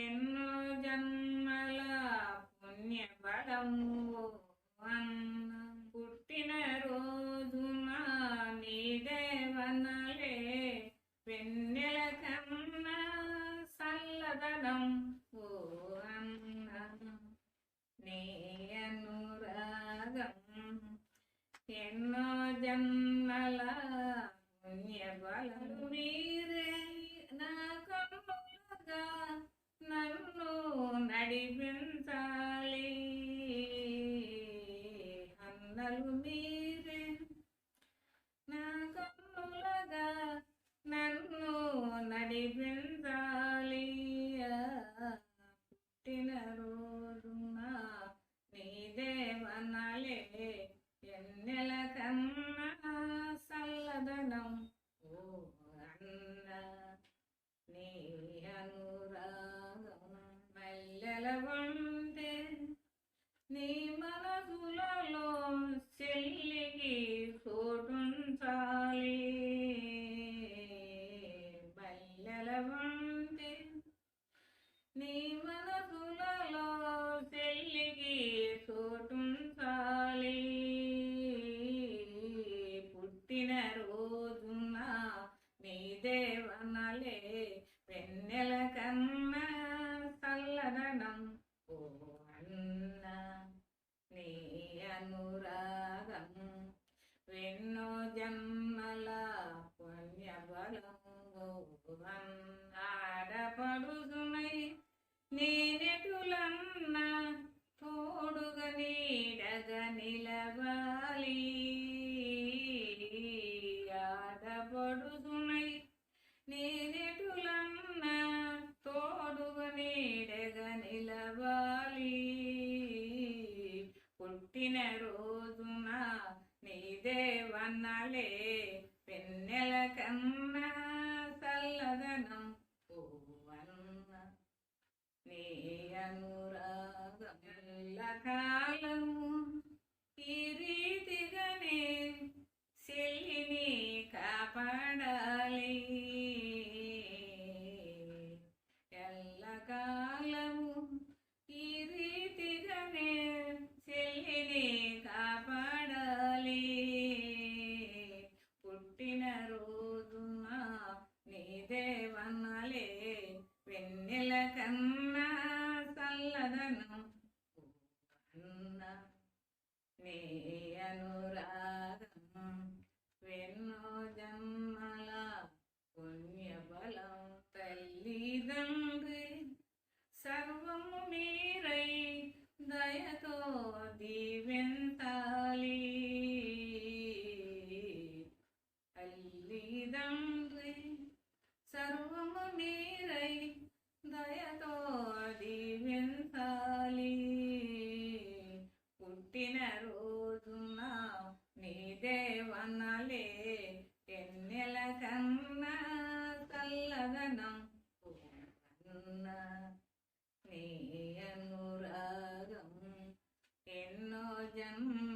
ఎన్నో జన్మల పుణ్య బలము అన్న పుట్టిన రోజున నీ దేవనలే వెన్నెల కన్నా సల్లదనం ఓ అన్న నీ అనురాగం ఎన్నో జన్మల పుణ్య బలము మీరే నా కన్నులుగా నడిపించాలి అన్నలు మీరే నా కన్నులగా నన్ను నడిపించాలి నీ మనసులలో చెల్లికి చోటుంచాలి బల్లెల వంటి నీ మనసులలో చెల్లికి చోటుంచాలి పుట్టిన రోజున నీ దేవనలే వెన్నెల కన్నా చల్లదనం ఓ అనురాగము వెన్నో జన్మల పుణ్య బలము ఆడపడుసునై నేనెటులన్న తోడుగా నీడగా నిలవాలి పుట్టిన రోజున నీ దేవన్నలే పెన్నెల కన్నా చల్లదనం పువ్వన్న. నీ అనురాగం కాలము ఈ రీతిగానే చెల్లిని కాపాడాలి. చల్లదనం అన్న నీ అనురాగం వెన్నో జన్మల పుణ్య బలం తల్లిదండ్రి సర్వము మీరై దయతో దీవెంతాలి దేవనలే ఎన్నెల కన్నా చల్లదనం ఓ అన్న నీ అనురాగం ఎన్నో జన్మల